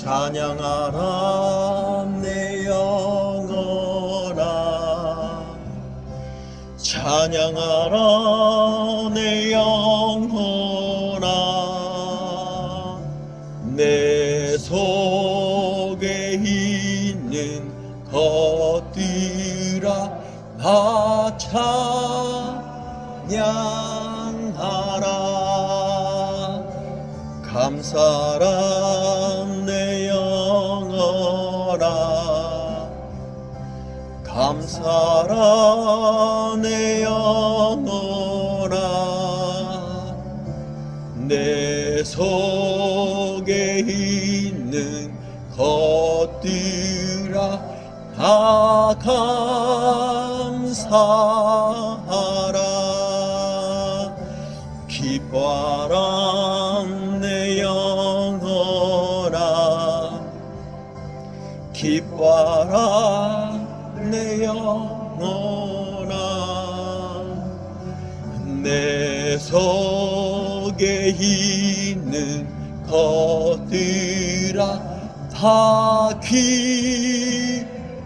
찬양하라 내 영혼아 찬양하라 내 영혼아 내 속에 있는 것들아 나 찬양하라. 감사라 감사라 내 영혼아. 내 속에 있는 것들아 다 감사하라. 기뻐하라 내 영혼아. 기뻐하라 내 영혼아 내 속에 있는 것들아 다 기뻐하라